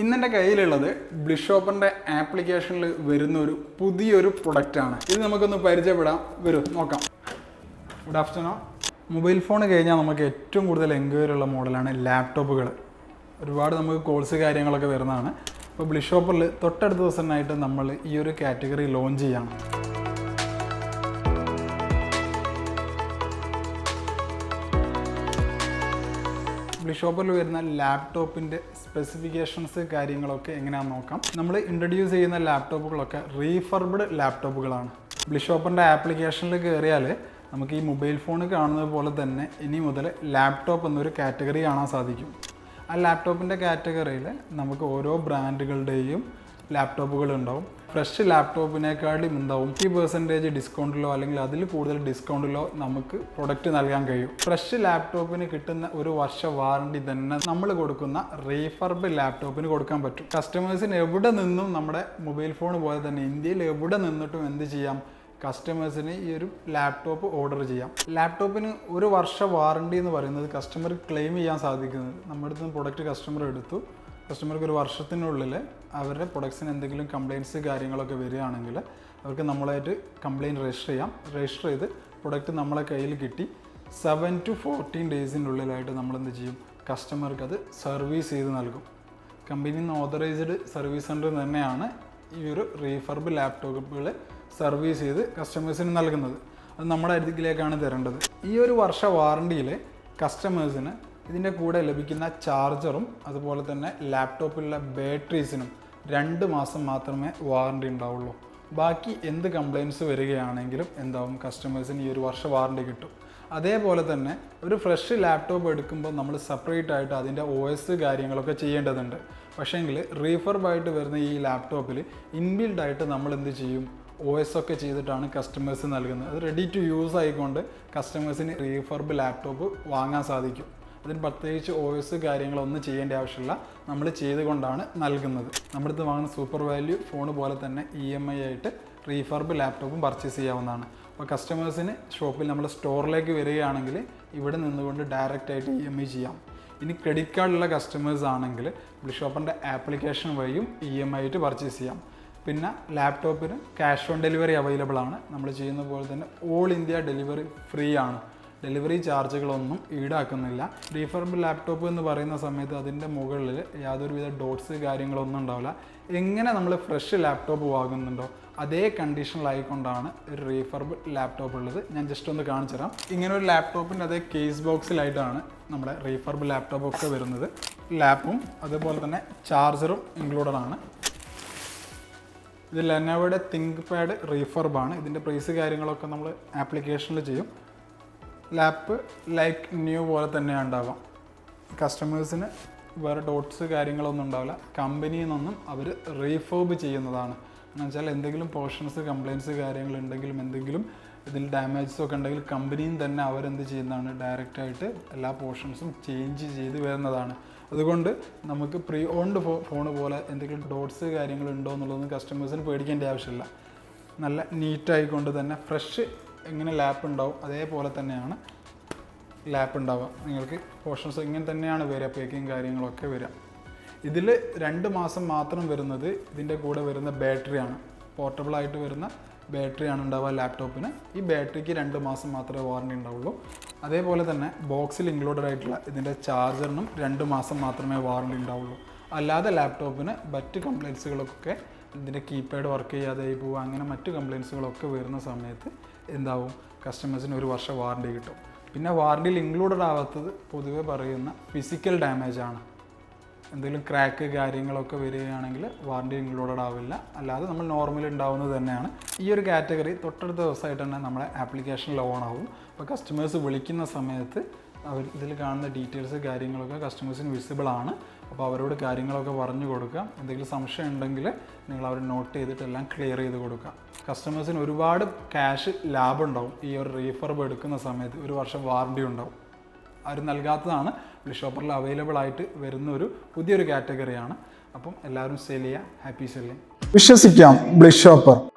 ഇന്നെന്റെ കയ്യിലുള്ളത് ബ്ലിഷോപ്പറിന്റെ ആപ്ലിക്കേഷനിൽ വരുന്ന ഒരു പുതിയൊരു പ്രൊഡക്റ്റാണ് ഇത് നമുക്കൊന്ന് പരിചയപ്പെടാം. വരും നോക്കാം. ഗുഡ് ആഫ്റ്റർനൂൺ മൊബൈൽ ഫോൺ കഴിഞ്ഞാൽ നമുക്ക് ഏറ്റവും കൂടുതൽ എൻക്വയറി ഉള്ള മോഡലാണ് ലാപ്ടോപ്പുകൾ ഒരുപാട് നമുക്ക് കോഴ്സ് കാര്യങ്ങളൊക്കെ വരുന്നതാണ്. അപ്പോൾ ബ്ലിഷോപ്പറിൽ തൊട്ടടുത്ത ദിവസമായിട്ട് നമ്മൾ ഈ ഒരു കാറ്റഗറി ലോഞ്ച് ചെയ്യാണ്. ഷോപ്പിൽ വരുന്ന ലാപ്ടോപ്പിന്റെ സ്പെസിഫിക്കേഷൻസ് കാര്യങ്ങളൊക്കെ എങ്ങനെയാണെന്ന് നോക്കാം. നമ്മൾ ഇൻട്രൊഡ്യൂസ് ചെയ്യുന്ന ലാപ്ടോപ്പുകളൊക്കെ റീഫർബ്ഡ് ലാപ്ടോപ്പുകളാണ്. ബ്ലിഷോപ്പിന്റെ ആപ്ലിക്കേഷനിൽ കയറിയാൽ നമുക്ക് ഈ മൊബൈൽ ഫോൺ കാണുന്നത് പോലെ തന്നെ ഇനി മുതൽ ലാപ്ടോപ്പ് എന്നൊരു കാറ്റഗറി കാണാൻ സാധിക്കും. ആ ലാപ്ടോപ്പിന്റെ കാറ്റഗറിയിൽ നമുക്ക് ഓരോ ബ്രാൻഡുകളുടെയും ലാപ്ടോപ്പുകൾ ഉണ്ടാവും ഫ്രഷ് ലാപ്ടോപ്പിനേക്കാളും ഉണ്ടാവും ഫിഫ്റ്റി പെർസെന്റേജ് ഡിസ്കൗണ്ടിലോ അല്ലെങ്കിൽ അതിൽ കൂടുതൽ ഡിസ്കൗണ്ടിലോ നമുക്ക് പ്രൊഡക്റ്റ് നൽകാൻ കഴിയും. ഫ്രഷ് ലാപ്ടോപ്പിന് കിട്ടുന്ന ഒരു വർഷ വാറണ്ടി തന്നെ നമ്മൾ കൊടുക്കുന്ന റീഫർബ് ലാപ്ടോപ്പിന് കൊടുക്കാൻ പറ്റും. കസ്റ്റമേഴ്സിന് എവിടെ നിന്നും നമ്മുടെ മൊബൈൽ ഫോൺ പോലെ തന്നെ ഇന്ത്യയിൽ എവിടെ നിന്നിട്ടും എന്ത് ചെയ്യാം? കസ്റ്റമേഴ്സിന് ഈ ഒരു ലാപ്ടോപ്പ് ഓർഡർ ചെയ്യാം. ലാപ്ടോപ്പിന് ഒരു വർഷ വാറണ്ടി എന്ന് പറയുന്നത് കസ്റ്റമർ ക്ലെയിം ചെയ്യാൻ സാധിക്കുന്നത് നമ്മുടെ അടുത്ത് പ്രൊഡക്റ്റ് കസ്റ്റമർ എടുത്തു. കസ്റ്റമർക്ക് ഒരു വർഷത്തിനുള്ളിൽ അവരുടെ പ്രൊഡക്ട്സിന് എന്തെങ്കിലും കംപ്ലയിൻസ് കാര്യങ്ങളൊക്കെ വരികയാണെങ്കിൽ അവർക്ക് നമ്മളായിട്ട് കംപ്ലയിന്റ് രജിസ്റ്റർ ചെയ്യാം. രജിസ്റ്റർ ചെയ്ത് പ്രൊഡക്റ്റ് നമ്മളെ കയ്യിൽ കിട്ടി. സെവൻ ടു ഫോർട്ടീൻ നമ്മൾ എന്ത് ചെയ്യും? കസ്റ്റമർക്ക് അത് സർവീസ് ചെയ്ത് നൽകും. കമ്പനിയിൽ നിന്ന് ഓതറൈസ്ഡ് സർവീസ് സെന്റർ തന്നെയാണ് ഈ ഒരു റീഫർബ് ലാപ്ടോപ്പുകൾ സർവീസ് ചെയ്ത് കസ്റ്റമേഴ്സിന് നൽകുന്നത്. അത് നമ്മുടെ അരികിലേക്കാണ് തരേണ്ടത്. ഈ ഒരു വർഷ വാറണ്ടിയിൽ കസ്റ്റമേഴ്സിന് ഇതിന്റെ കൂടെ ലഭിക്കുന്ന ചാർജറും അതുപോലെ തന്നെ ലാപ്ടോപ്പിലുള്ള ബാറ്ററീസിനും രണ്ട് മാസം മാത്രമേ വാറണ്ടി ഉണ്ടാവുള്ളൂ. ബാക്കി എന്ത് കംപ്ലയിൻസ് വരികയാണെങ്കിലും എന്താവും കസ്റ്റമേഴ്സിന് ഈ ഒരു വർഷം വാറണ്ടി കിട്ടും. അതേപോലെ തന്നെ ഒരു ഫ്രഷ് ലാപ്ടോപ്പ് എടുക്കുമ്പോൾ നമ്മൾ സെപ്പറേറ്റ് ആയിട്ട് അതിന്റെ ഒ എസ് കാര്യങ്ങളൊക്കെ ചെയ്യേണ്ടതുണ്ട്. പക്ഷേങ്കിൽ റീഫർബായിട്ട് വരുന്ന ഈ ലാപ്ടോപ്പിൽ ഇൻബിൽഡ് ആയിട്ട് നമ്മൾ എന്ത് ചെയ്യും? ഒ എസ് ഒക്കെ ചെയ്തിട്ടാണ് കസ്റ്റമേഴ്സ് നൽകുന്നത്. അത് റെഡി ടു യൂസ് ആയിക്കൊണ്ട് കസ്റ്റമേഴ്സിന് റീഫർബ് ലാപ്ടോപ്പ് വാങ്ങാൻ സാധിക്കും. അതിന് പ്രത്യേകിച്ച് എസ് കാര്യങ്ങളൊന്നും ചെയ്യേണ്ട ആവശ്യമില്ല. നമ്മൾ ചെയ്തുകൊണ്ടാണ് നൽകുന്നത്. നമ്മുടെ അടുത്ത് വാങ്ങുന്ന സൂപ്പർ വാല്യൂ ഫോൺ പോലെ തന്നെ ഇ എം ഐ ആയിട്ട് റീഫർബ് ലാപ്ടോപ്പും പർച്ചേസ് ചെയ്യാവുന്നതാണ്. അപ്പോൾ കസ്റ്റമേഴ്സിന് ഷോപ്പിൽ നമ്മൾ സ്റ്റോറിലേക്ക് വരികയാണെങ്കിൽ ഇവിടെ നിന്നുകൊണ്ട് ഡയറക്റ്റ് ആയിട്ട് ഇ എം ഐ ചെയ്യാം. ഇനി ക്രെഡിറ്റ് കാർഡുള്ള കസ്റ്റമേഴ്സ് ആണെങ്കിൽ ബ്ലിഷോപ്പിന്റെ ആപ്ലിക്കേഷൻ വഴിയും ഇ എം ഐ ആയിട്ട് പർച്ചേസ് ചെയ്യാം. പിന്നെ ലാപ്ടോപ്പിന് ക്യാഷ് ഓൺ ഡെലിവറി അവൈലബിൾ ആണ്. നമ്മൾ ചെയ്യുന്ന പോലെ തന്നെ ഓൾ ഇന്ത്യ ഡെലിവറി ഫ്രീ ആണ്. ഡെലിവറി ചാർജുകളൊന്നും ഈടാക്കുന്നില്ല. റീഫർബ് ലാപ്ടോപ്പ് എന്ന് പറയുന്ന സമയത്ത് അതിന്റെ മുകളിൽ യാതൊരുവിധ ഡോട്ട്സ് കാര്യങ്ങളൊന്നും ഉണ്ടാവില്ല. എങ്ങനെ നമ്മൾ ഫ്രഷ് ലാപ്ടോപ്പ് വാങ്ങുന്നുണ്ടോ അതേ കണ്ടീഷനിലായിക്കൊണ്ടാണ് ഒരു റീഫർബ് ലാപ്ടോപ്പ് ഉള്ളത്. ഞാൻ ജസ്റ്റ് ഒന്ന് കാണിച്ചു തരാം. ഇങ്ങനെ ഒരു ലാപ്ടോപ്പിന്റെ അതേ കേസ് ബോക്സിലായിട്ടാണ് നമ്മുടെ റീഫർബ് ലാപ്ടോപ്പ് ഒക്കെ വരുന്നത്. ലാപ്പും അതുപോലെ തന്നെ ചാർജറും ഇൻക്ലൂഡഡ് ആണ്. ഇത് ലെനോവയുടെ തിങ്ക് പാഡ് റീഫർബാണ് ഇതിന്റെ പ്രൈസ് കാര്യങ്ങളൊക്കെ നമ്മൾ ആപ്ലിക്കേഷനിൽ ചെയ്യും. ലാപ്പ് ലൈക്ക് ന്യൂ പോലെ തന്നെ ഉണ്ടാവാം കസ്റ്റമേഴ്സിന് വേറെ ഡോട്ട്സ് കാര്യങ്ങളൊന്നും ഉണ്ടാവില്ല. കമ്പനിയിൽ നിന്നും അവർ റീഫോബ് ചെയ്യുന്നതാണ്. എന്ന് വെച്ചാൽ എന്തെങ്കിലും പോർഷൻസ് കംപ്ലയിൻസ് കാര്യങ്ങളുണ്ടെങ്കിലും എന്തെങ്കിലും ഇതിൽ ഡാമേജസ് ഒക്കെ ഉണ്ടെങ്കിൽ കമ്പനിയും തന്നെ അവരെന്ത് ചെയ്യുന്നതാണ്? ഡയറക്റ്റായിട്ട് എല്ലാ പോർഷൻസും ചേഞ്ച് ചെയ്ത് വരുന്നതാണ്. അതുകൊണ്ട് നമുക്ക് പ്രീ ഓൺഡ് ഫോ ഫോൺ പോലെ എന്തെങ്കിലും ഡോട്ട്സ് കാര്യങ്ങളുണ്ടോ എന്നുള്ളതൊന്നും കസ്റ്റമേഴ്സിന് പേടിക്കേണ്ട ആവശ്യമില്ല. നല്ല നീറ്റായിക്കൊണ്ട് തന്നെ ഫ്രഷ് എങ്ങനെ ലാപ്പ് ഉണ്ടാവും അതേപോലെ തന്നെയാണ് ലാപ്പ് ഉണ്ടാവുക. നിങ്ങൾക്ക് പോർഷൻസ് ഇങ്ങനെ തന്നെയാണ് വരിക പേക്കിങ് കാര്യങ്ങളൊക്കെ വരിക. ഇതിൽ രണ്ട് മാസം മാത്രം വരുന്നത് ഇതിന്റെ കൂടെ വരുന്ന ബാറ്ററിയാണ് പോർട്ടബിൾ ആയിട്ട് വരുന്ന ബാറ്ററിയാണ് ഉണ്ടാവുക ലാപ്ടോപ്പിന് ഈ ബാറ്ററിക്ക് രണ്ട് മാസം മാത്രമേ വാറണ്ടി ഉണ്ടാവുള്ളൂ. അതേപോലെ തന്നെ ബോക്സിൽ ഇൻക്ലൂഡഡ് ആയിട്ടുള്ള ഇതിന്റെ ചാർജറിനും രണ്ട് മാസം മാത്രമേ വാറണ്ടി ഉണ്ടാവുള്ളൂ. അല്ലാതെ ലാപ്ടോപ്പിന് മറ്റ് കംപ്ലയിൻസുകളൊക്കെ ഇതിന്റെ കീപാഡ് വർക്ക് ചെയ്യാതെ പോവുക അങ്ങനെ മറ്റ് കംപ്ലയിൻസുകളൊക്കെ വരുന്ന സമയത്ത് എന്താവും? കസ്റ്റമേഴ്സിന് ഒരു വർഷം വാറണ്ടി കിട്ടും. പിന്നെ വാറണ്ടിയിൽ ഇൻക്ലൂഡഡ് ആവാത്തത് പൊതുവെ പറയുന്ന ഫിസിക്കൽ ഡാമേജ് ആണ്. എന്തെങ്കിലും ക്രാക്ക് കാര്യങ്ങളൊക്കെ വരികയാണെങ്കിൽ വാറണ്ടി ഇൻക്ലൂഡഡ് ആവില്ല. അല്ലാതെ നമ്മൾ നോർമലി ഉണ്ടാവുന്നത് തന്നെയാണ്. ഈ ഒരു കാറ്റഗറി തൊട്ടടുത്ത ദിവസമായിട്ട് തന്നെ നമ്മളെ ആപ്ലിക്കേഷൻ ലോൺ ആവും. അപ്പോൾ കസ്റ്റമേഴ്സ് വിളിക്കുന്ന സമയത്ത് അവർ ഇതിൽ കാണുന്ന ഡീറ്റെയിൽസ് കാര്യങ്ങളൊക്കെ കസ്റ്റമേഴ്സിന് വിസിബിൾ ആണ്. അപ്പോൾ അവരോട് കാര്യങ്ങളൊക്കെ പറഞ്ഞു കൊടുക്കുക. എന്തെങ്കിലും സംശയം ഉണ്ടെങ്കിൽ നിങ്ങൾ അവർ നോട്ട് ചെയ്തിട്ട് എല്ലാം ക്ലിയർ ചെയ്ത് കൊടുക്കുക. കസ്റ്റമേഴ്സിന് ഒരുപാട് ക്യാഷ് ലാഭം ഉണ്ടാവും. ഈ ഒരു റീഫർബ് എടുക്കുന്ന സമയത്ത് ഒരു വർഷം വാറണ്ടി ഉണ്ടാവും. അവർ നൽകാത്തതാണ്. ഷോപ്പറിൽ അവൈലബിൾ ആയിട്ട് വരുന്ന ഒരു പുതിയൊരു കാറ്റഗറിയാണ് അപ്പം എല്ലാവരും ചെയ്യുക. ഹാപ്പി സെല്ലിങ് വിശ്വസിക്കാം ബ്ലിഷോപ്പർ